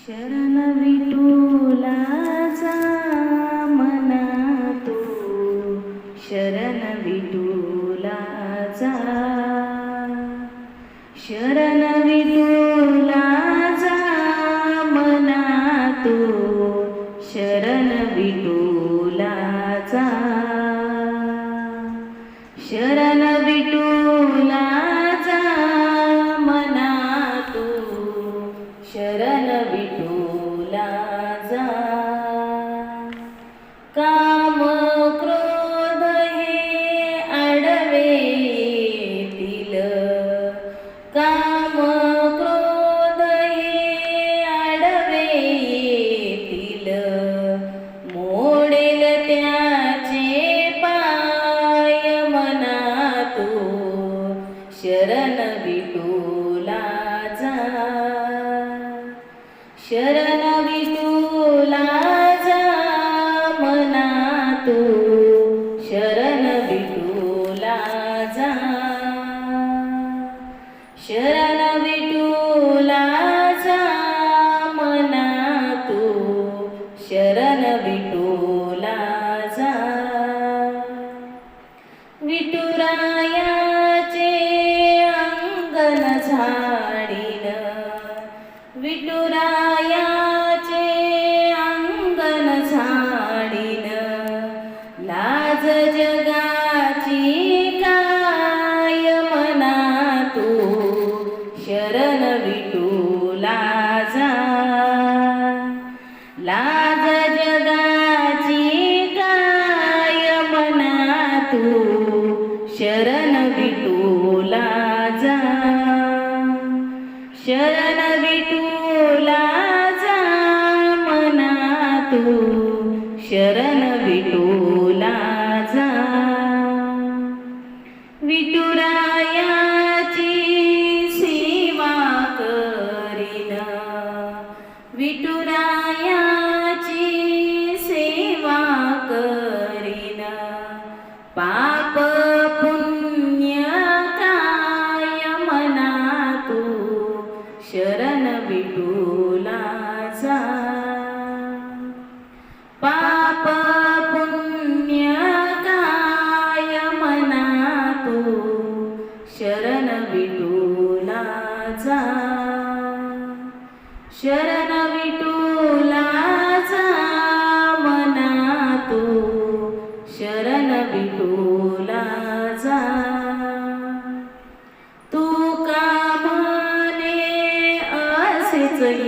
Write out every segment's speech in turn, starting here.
शरण विठुलाचा मना तो शरण विठुलाचा शरण काम क्रोध हे आडवे येतील. काम क्रोध हे आडवे येतील. मोडेल त्याचे पाय मना शरण शरण जा. शरण शरण विठुलाचा मना तू शरण विठुलाचा. विठुरायाचे अंगण झाडीन विठुरायाचे अंगण झाडीन लाज जगा तू शरण जा. शरण विठुलाचा मना तू शरण विटू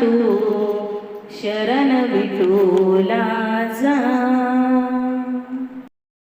tương